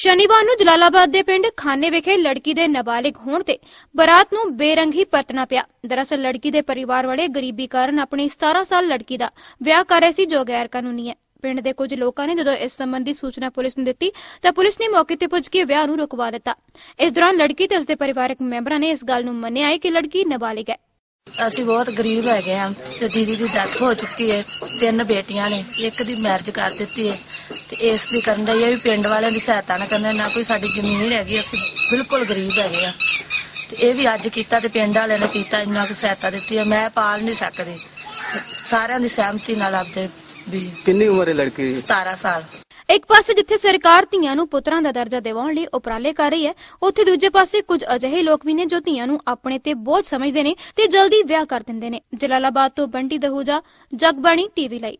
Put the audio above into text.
ਸ਼ਨੀਵਾਰ ਨੂੰ ਜਲਾਲਾਬਾਦ ਦੇ ਪਿੰਡ ਖਾਨੇ ਵਿਖੇ ਲੜਕੀ ਦੇ ਨਾਬਾਲਿਗ ਹੋਣ ਤੇ ਬਰਾਤ ਨੂੰ ਬੇਰੰਗੀ ਪਰਤਣਾ ਪਿਆ। ਦਰਅਸਲ ਲੜਕੀ ਦੇ ਪਰਿਵਾਰ ਵਾਲੇ ਗਰੀਬੀ ਕਾਰਨ ਆਪਣੀ 17 ਸਾਲ ਲੜਕੀ ਦਾ ਵਿਆਹ ਕਰ ਰਹੇ ਸੀ, ਜੋ ਗੈਰ ਕਾਨੂੰਨੀ ਹੈ। ਪਿੰਡ ਦੇ ਕੁਝ ਲੋਕਾਂ ਨੇ ਜਦੋਂ ਇਸ ਸੰਬੰਧੀ ਸੂਚਨਾ ਪੁਲਿਸ ਨੂੰ ਦਿੱਤੀ, ਤਾਂ ਪੁਲਿਸ ਨੇ ਮੌਕੇ ਤੇ ਪੁੱਜ ਕੇ ਵਿਆਹ ਨੂੰ ਰੁਕਵਾ ਦਿੱਤਾ। ਇਸ ਦੌਰਾਨ ਲੜਕੀ ਤੇ ਉਸਦੇ ਪਰਿਵਾਰਕ ਮੈਂਬਰਾਂ ਨੇ ਇਸ ਗੱਲ ਨੂੰ ਮੰਨਿਆ ਹੈ ਕਿ ਲੜਕੀ ਨਾਬਾਲਿਗ ਹੈ। ਅਸੀਂ ਬਹੁਤ ਗਰੀਬ ਹੈਗੇ ਹਾਂ ਤੇ ਦੀਦੀ ਦੀ ਡੈਥ ਹੋ ਚੁੱਕੀ ਹੈ, ਤਿੰਨ ਬੇਟੀਆਂ ਨੇ, ਇੱਕ ਦੀ ਮੈਰਿਜ ਕਰ ਦਿੱਤੀ ਹੈ। ਤੇ ਇਸ ਦੀ ਕਰਨ ਦਾ ਇਹ ਵੀ ਪਿੰਡ ਵਾਲਿਆਂ ਦੀ ਸਹਾਇਤਾ ਨਾ ਕਰਨਾ ਨਾ ਕੋਈ ਸਾਡੀ ਜ਼ਮੀਨ ਹੈਗੀ ਅਸੀਂ ਬਿਲਕੁਲ ਗਰੀਬ ਹੈਗੇ ਆ। ਤੇ ਇਹ ਵੀ ਅੱਜ ਕੀਤਾ ਤੇ ਪਿੰਡ ਵਾਲਿਆਂ ਨੇ ਕੀਤਾ ਇੰਨਾ ਕੁ ਸਹਾਇਤਾ ਦਿੱਤੀ ਹੈ ਮੈਂ ਪਾਲ ਨਹੀਂ ਸਕਦੀ। ਸਾਰਿਆਂ ਦੀ ਸਹਿਮਤੀ ਨਾਲ ਆਪਦੇ ਵੀ ਕਿੰਨੀ ਉਮਰ ਹੈ ਲੜਕੀ ਦੀ? 17 ਸਾਲ। ਇੱਕ ਪਾਸੇ ਜਿੱਥੇ ਸਰਕਾਰ ਧੀਆਂ ਨੂੰ ਪੁੱਤਰਾਂ ਦਾ ਦਰਜਾ ਦਿਵਾਉਣ ਲਈ ਉਪਰਾਲੇ ਕਰ ਰਹੀ ਹੈ ਉੱਥੇ ਦੂਜੇ ਪਾਸੇ ਕੁਝ ਅਜਿਹੇ ਲੋਕ ਵੀ ਨੇ ਜੋ ਧੀਆਂ ਨੂੰ ਆਪਣੇ ਤੇ ਬੋਝ ਸਮਝਦੇ ਨੇ ਤੇ ਜਲਦੀ ਵਿਆਹ ਕਰ ਦਿੰਦੇ ਨੇ। ਜਲਾਲਾਬਾਦ ਤੋਂ ਬੰਟੀ ਦਹੂਜਾ ਜਗਬਾਣੀ ਟੀਵੀ ਲਈ।